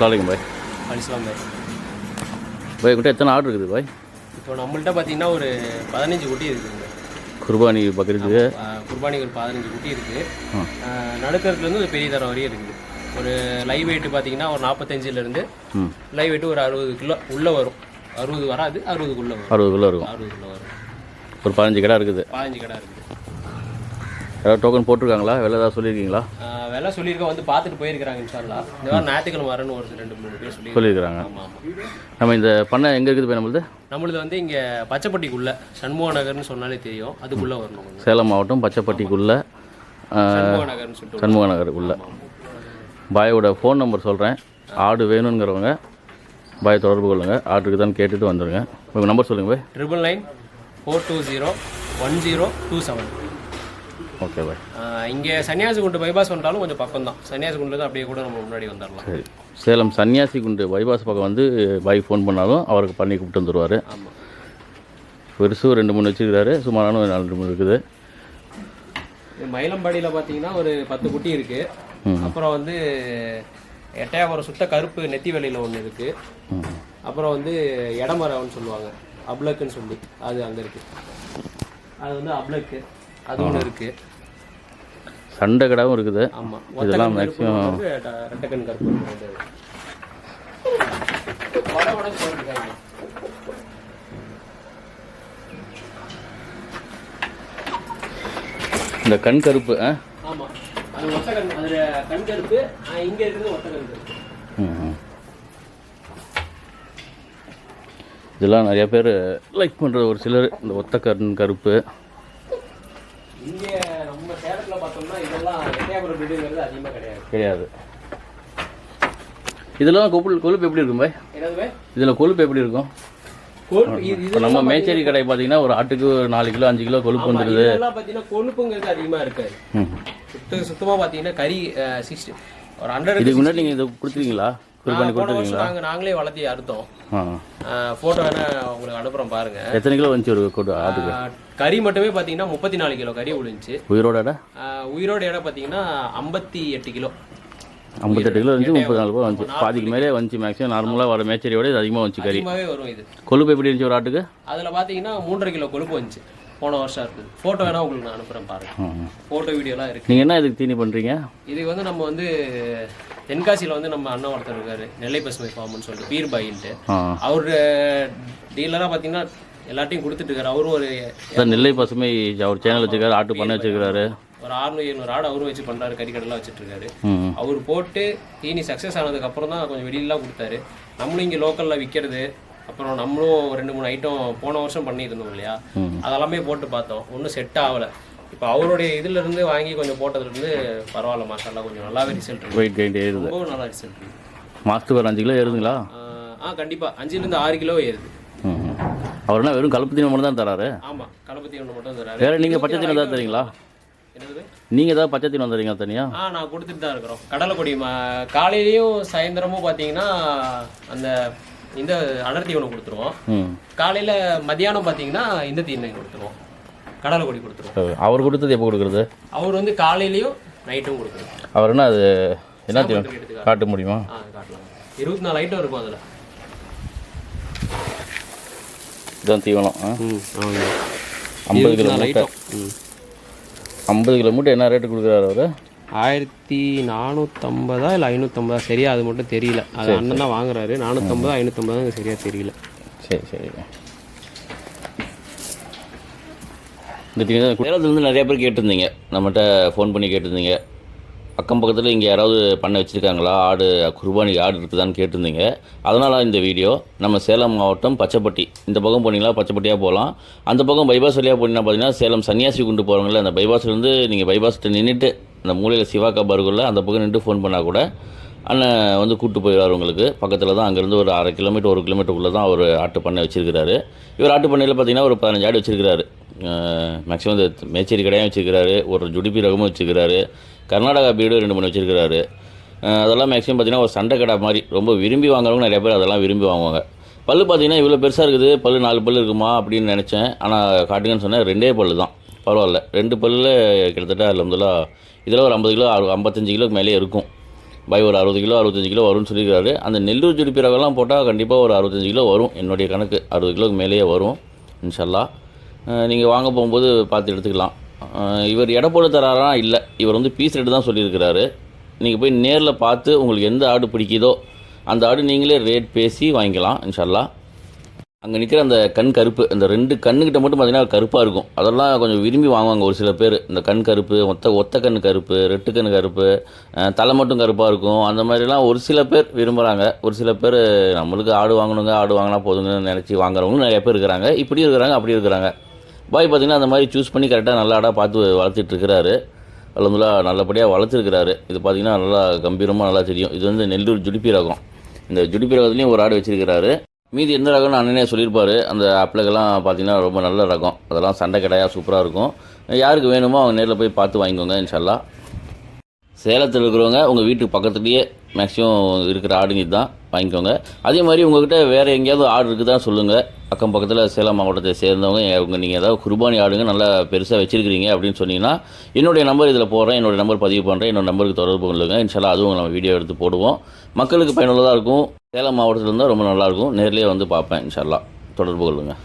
சாலைங்க பாய் அலிஸ்லாம் பாய் பாய் கிட்ட எத்தனை ஆர்டர் இருக்குது பாய் இப்போ நம்மள்ட்ட பார்த்தீங்கன்னா ஒரு பதினஞ்சு குட்டி இருக்குங்க குர்பானி பக்ரீத்துக்கு ஆஹ் குர்பானிக்கு ஒரு பதினஞ்சு குட்டி இருக்குது. ஆ. நடுக்கருத்துலேருந்து ஒரு பெரிய தரம் வரையும் இருக்குது. ஒரு லைவ் வெயிட் பார்த்தீங்கன்னா ஒரு நாற்பத்தஞ்சிலேருந்து லைவ் வெயிட் ஒரு அறுபது கிலோ உள்ளே வரும். அறுபது வராது அறுபதுக்குள்ளே வரும். அறுபதுக்குள்ளே இருக்கும் அறுபதுக்குள்ளே வரும். ஒரு பதினஞ்சு கடை இருக்குது. பதினஞ்சு கடை இருக்குது. ஏதாவது டோக்கன் போட்டிருக்காங்களா? வெளில ஏதாவது சொல்லியிருக்கீங்களா? விலை சொல்லியிருக்கோம். வந்து பார்த்துட்டு போயிருக்கிறாங்க இன்ஷால்லா இந்த வாரம் ஞாயிற்றுக்கிழமை வரேன்னு ஒரு ரெண்டு மூணு பேர் சொல்லி சொல்லியிருக்கிறாங்க. நம்ம இந்த பண்ணை எங்கே இருக்குது போய் நம்மளது? நம்மளுது வந்து இங்கே பச்சைப்பட்டிக்குள்ளே. சண்முக நகர்னு சொன்னாலே தெரியும். அதுக்குள்ளே வரணும். சேலம் மாவட்டம் பச்சைப்பட்டிக்குள்ளே சண்முக நகர் உள்ள பாயோட ஃபோன் நம்பர் சொல்கிறேன் ஆடு வேணுங்கிறவங்க பாய் தொடர்பு கொள்ளுங்கள் ஆர்டருக்கு தான் கேட்டுட்டு வந்துடுங்க உங்கள் நம்பர் சொல்லுங்கள் பாய். Triple nine four two zero one zero two seven okay பாய் இங்கே சன்னியாசிகுண்டு பைபாஸ் வந்தாலும் கொஞ்சம் பக்கம் தான் சன்னியாசிகுண்டு அப்படியே கூட நம்ம முன்னாடி வந்துடலாம் சரி. சேலம் சன்னியாசி குண்டு பைபாஸ் பக்கம் வந்து பாய் ஃபோன் பண்ணாலும் அவருக்கு பண்ணி கூப்பிட்டு வந்துடுவார் ஆமாம் பெருசு ரெண்டு மூணு வச்சுருக்காரு சுமாரான ஒரு நாலு மூணு இருக்குது. மயிலம்பாடியில் பார்த்தீங்கன்னா ஒரு பத்து குட்டி இருக்கு. ம். அப்புறம் வந்து எட்டையாபுரம் சுத்த கருப்பு நெத்தி வேலையில் ஒன்று இருக்கு. ம். அப்புறம் வந்து இடமரவன்னு சொல்லுவாங்க. அப்ளக்குன்னு சொல்லி அது அங்கே இருக்கு. அது வந்து அப்ளக்கு. அது ஒன்று இருக்கு. சண்டை கடாவும் இருக்குது. இதெல்லாம் மேக்ஸிமம். இந்த கண் கருப்பு. இதெல்லாம் நிறைய பேர் லைக் பண்ணுறது ஒரு சிலர் இந்த ஒத்த கண் கருப்பு. இங்க நம்ம சேலத்துல பார்த்தோம்னா இதெல்லாம் எட்டையாபுரம் வீடுங்கிறது அதிகமா கிடையாது. கிடையாது. இதெல்லாம் கொழுப்பு கொழுப்பு எப்படி இருக்கும் பாய்? இதில் கொழுப்பு எப்படி இருக்கும்? இப்போ நம்ம மேச்சேரி கடை பார்த்தீங்கன்னா ஒரு ஆட்டுக்கு நாலு கிலோ அஞ்சு கிலோ கொழுப்பு வந்துடுது இதெல்லாம் பாத்தீங்கன்னா கொழுப்புங்கிறது அதிகமா இருக்காது. ம். சுத்த சுத்தமா பாத்தீங்கன்னா கறி சிக்ஸ்டி ஒரு ஹண்ட்ரட் இதுக்கு முன்னாடி நீங்கள் இதை கொடுத்துருக்கீங்களா? போன கொடுத்துருக்கீங்களா? நாங்களே வளர்த்தி அறுத்தோம். போட்டோ வேணா உங்களுக்கு அனுப்புறோம் பாருங்க. எத்தனை கிலோ வந்துச்சு ஒரு கொடு ஆட்டுக்கு? கறி மட்டுமே பாத்தீங்கன்னா முப்பத்தி நாலு கிலோ கறி விழுந்துச்சு. உயிரோட? ஆ, உயிரோட எடை பாத்தீங்கன்னா ஐம்பத்தி எட்டு கிலோ. ஐம்பத்தெட்டு கிலோ வந்துச்சு முப்பது நாலு ரூபா வந்துச்சு. பாதிக்கு மேலே வந்துச்சு மேக்ஸிமம் நார்மலாக வர மேச்சேரியோட இது அதிகமாக வந்துச்சு கறி. வரும் இது. கொழுப்பு எப்படி இருந்துச்சு ஒரு ஆட்டுக்கு? அதில் பார்த்தீங்கன்னா மூன்றரை கிலோ கொழுப்பு வந்துச்சு. போன வருஷம் இருக்குது. ஃபோட்டோ வேணா உங்களுக்கு நான் அனுப்புகிறேன் பாருங்க. ம். ஃபோட்டோ வீடியோலாம் இருக்குது நீங்கள் என்ன இதுக்கு தீனி பண்ணுறீங்க இதுக்கு வந்து நம்ம வந்து தென்காசியில் வந்து நம்ம அண்ணன் ஒருத்தர் இருக்காரு நெல்லை பசுமை ஃபார்ம்னு சொல்லிட்டு பீர் பாயின்ட்டு. ஆ. அவர் டீலராக பார்த்தீங்கன்னா எல்லாத்தையும் கொடுத்துட்டு இருக்காரு. அவரும் ஒரு நெல்லை பசுமை அவர் சேனல் வச்சிருக்காரு ஆட்டு பண்ணை வச்சிருக்காரு. ஒரு ஆறுநூறு எழுநூறு ஆடு அவரும் வச்சு பண்ணுறாரு கறிக்கடைலாம் வச்சுட்டு இருக்காரு. அவர் போட்டு தீனி சக்ஸஸ் ஆனதுக்கு அப்புறம் தான் கொஞ்சம் வெளியிலலாம் கொடுத்தாரு. நம்மளும் இங்கே லோக்கலில் விற்கிறது அப்புறம் நம்மளும் ரெண்டு மூணு ஐட்டம் போன வருஷம் பண்ணியிருந்தோம் இல்லையா. அதெல்லாமே போட்டு பார்த்தோம். ஒன்றும் செட் ஆகலை. இப்போ அவருடைய இதுல இருந்து வாங்கி கொஞ்சம் போட்டதுலேருந்து பரவாயில்ல மாஷால்லா கொஞ்சம் நல்லாவே ரிசல்ட் இருக்கு. வெயிட் கெயின் ஏறுது. ரொம்ப நல்லா ரிசல்ட் இருக்கு. மாதத்துக்கு ஒரு அஞ்சு கிலோ ஏறுதுங்களா? ஆ கண்டிப்பாக அஞ்சுலேருந்து ஆறு கிலோ ஏறுது. என்ன வெறும் கலப்பு தீனி மட்டும் தான் தராரு? ஆமாம் களப்பத்தி ஒன்று மட்டும் தராரு. வேற நீங்கள் பச்சை தீனம் தான் தரீங்களா? என்னது? நீங்கள் ஏதாவது பச்சை தீனம் தரீங்களா தனியாக ஆ நான் கொடுத்துட்டு தான் இருக்கிறோம். கடலைக்கொடி மா காலையிலையும் சாயந்தரமும் பார்த்தீங்கன்னா அந்த இந்த அடர்த்தி ஒன்று கொடுத்துருவோம். காலையில் மத்தியானம் பார்த்தீங்கன்னா இந்த தீனை கொடுத்துருவோம். கடலைக்கொடி கொடுத்துருவோம். அவர் கொடுத்தது எப்போ கொடுக்குறது? அவர் வந்து காலையிலையும் நைட்டும் கொடுக்குறோம் அவர் என்ன அது என்ன தீவனம் எடுத்துக்கலாம் காட்ட முடியுமா? காட்டலாம். இருபத்தி நாலு ஐட்டம் இருக்கும் அதில். இதுதான் தீவனம் ஐம்பது கிலோ மூட்டை. ஐம்பது கிலோ மூட்டை என்ன ரேட்டு கொடுக்குறாரு அவர்? ஆயிரத்தி நானூற்றம்பதா இல்லை ஐநூற்றம்பதா சரியா அது மட்டும் தெரியல. அது அண்ணன் தான் வாங்குறாரு. நானூற்றம்பதா ஐநூற்றம்பதா எனக்கு சரியா தெரியல. சரி சரி. இந்த சேலத்துலேருந்து நிறைய பேர் கேட்டிருந்தீங்க. நம்மகிட்ட ஃபோன் பண்ணி கேட்டிருந்தீங்க. அக்கம் பக்கத்தில் இங்கே யாராவது பண்ண வச்சுருக்காங்களா? ஆடு குர்பானி ஆடு இருக்குதான்னு கேட்டிருந்தீங்க. அதனால் இந்த வீடியோ நம்ம சேலம் மாவட்டம் பச்சைப்பட்டி. இந்த பக்கம் போனீங்களா? பச்சைப்பட்டியாக போகலாம். அந்த பக்கம் பைபாஸ் வழியாக போனீங்கன்னா பார்த்தீங்கன்னா சேலம் சன்னியாசி குண்டு போகிறவங்கள அந்த பைபாஸ்லேருந்து நீங்கள் பைபாஸ்கிட்ட நின்றுட்டு அந்த மூலையில் சிவாக்கா பர்குள்ள அந்த பக்கம் நின்று ஃபோன் பண்ணால் கூட அண்ணன் வந்து கூப்பிட்டு போயிடுவார் உங்களுக்கு. பக்கத்தில் தான் அங்கேருந்து ஒரு அரை கிலோமீட்டர் ஒரு கிலோமீட்டருக்குள்ளே தான் அவர் ஆட்டு பண்ணை வச்சிருக்கிறாரு. இவர் ஆட்டு பண்ணையில் பார்த்தீங்கன்னா ஒரு பதினஞ்சு ஆடு வச்சிருக்கிறாரு. மேக்ஸிமம் இந்த மேச்சேரி கடையும் வச்சுருக்கிறாரு ஒரு ஜுடிபி ரகமும் வச்சிருக்கிறாரு கர்நாடகா பீடும் ரெண்டு மூணு வச்சிருக்கிறாரு. அதெல்லாம் மேக்ஸிமம் பார்த்தீங்கன்னா ஒரு சண்டை கடை மாதிரி. ரொம்ப விரும்பி வாங்குறவங்க நிறைய பேர் அதெல்லாம் விரும்பி வாங்குவாங்க. பல்லு பார்த்தீங்கன்னா இவ்வளோ பெருசாக இருக்குது. பல்லு நாலு பல் இருக்குமா அப்படின்னு நினச்சேன். ஆனால் காட்டுங்கன்னு சொன்னேன் ரெண்டே பல்லு தான். பரவாயில்ல. ரெண்டு பல்லில் கிட்டத்தட்ட அதில் முதலாக இதில் ஒரு ஐம்பது கிலோ அறு- ஐம்பத்தஞ்சு கிலோக்கு மேலே இருக்கும். பை ஒரு அறுபது கிலோ அறுபத்தஞ்சு கிலோ வரும்னு சொல்லியிருக்காரு அந்த நெல்லூர் ஜுடிப்பி பிறகெல்லாம் போட்டால் கண்டிப்பாக ஒரு அறுபத்தஞ்சு கிலோ வரும். என்னுடைய கணக்கு அறுபது கிலோக்கு மேலேயே வரும் இன்ஷல்லா. நீங்கள் வாங்க போகும்போது பார்த்து எடுத்துக்கலாம். இவர் எடை போட்டு தராரா? இல்லை. இவர் வந்து பீஸ் ரேட்டு தான் சொல்லியிருக்கிறாரு. நீங்கள் போய் நேரில் பார்த்து உங்களுக்கு எந்த ஆடு பிடிக்குதோ அந்த ஆடு நீங்களே ரேட் பேசி வாங்கிக்கலாம் இன்ஷல்லா. அங்கே நிற்கிற அந்த கண் கருப்பு இந்த ரெண்டு கண்ணுக்கிட்ட மட்டும் பார்த்தீங்கன்னா கருப்பாக இருக்கும். அதெல்லாம் கொஞ்சம் விரும்பி வாங்குவாங்க ஒரு சில பேர். இந்த கண் கருப்பு ஒத்த ஒத்த கண் கருப்பு ரெட்டு கண் கருப்பு தலை மட்டும் கருப்பாக இருக்கும். அந்த மாதிரிலாம் ஒரு சில பேர் விரும்புகிறாங்க ஒரு சில பேர் நம்மளுக்கு ஆடு வாங்கணுங்க ஆடு வாங்கினா போதுங்கன்னு நினச்சி வாங்குறவங்களும் நிறைய பேர் இருக்கிறாங்க. இப்படி இருக்கிறாங்க அப்படி இருக்கிறாங்க. பாய் பார்த்தீங்கன்னா அந்த மாதிரி சூஸ் பண்ணி கரெக்டாக நல்ல ஆடாக பார்த்து வளர்த்துட்டு இருக்கிறாரு. அலமதுல்லா நல்லபடியாக வளர்த்துருக்கிறாரு. இது பார்த்தீங்கன்னா நல்லா கம்பீரமாக நல்லா தெரியும். இது வந்து நெல்லூர் ஜுடிப்பி ரகம். இந்த ஜுடிப்பி ரகத்துலேயும் ஒரு ஆடு வச்சிருக்கிறாரு. மீதி எந்த ரகம்னு அண்ணனே சொல்லியிருப்பார். அந்த ஆப்பிளக்கெல்லாம் பார்த்தீங்கன்னா ரொம்ப நல்ல ரகம். அதெல்லாம் சண்டை கடையாக சூப்பராக இருக்கும். யாருக்கு வேணுமோ அவங்க நேரில் போய் பார்த்து வாங்கிக்கோங்க இன்ஷால்லா. சேலத்தில் இருக்கிறவங்க உங்கள் வீட்டுக்கு பக்கத்துலேயே மேக்ஸிமம் இருக்கிற ஆடுங்க தான் வாங்கிக்கோங்க. அதே மாதிரி உங்கள்கிட்ட வேறு எங்கேயாவது ஆடு இருக்குதான் சொல்லுங்கள் அக்கம் பக்கத்தில் சேலம் மாவட்டத்தை சேர்ந்தவங்க உங்கள் நீங்கள் ஏதாவது குர்பானி ஆடுங்க நல்லா பெருசாக வச்சுருக்கிறீங்க அப்படின்னு சொன்னீங்கன்னா என்னுடைய நம்பர் இதில் போடுறேன். என்னோடய நம்பர் பதிவு பண்ணுறேன் என்னோட நம்பருக்கு தொடர்பு கொள்ளுங்க. இன்ஷால்லா அதுவும் நம்ம வீடியோ எடுத்து போடுவோம். மக்களுக்கு பயனுள்ளதாக இருக்கும். சேலம் மாவட்டத்தில் இருந்தால் ரொம்ப நல்லாயிருக்கும் நேர்லேயே வந்து பார்ப்பேன் இன்ஷால்லா. தொடர்பு கொள்ளுங்கள்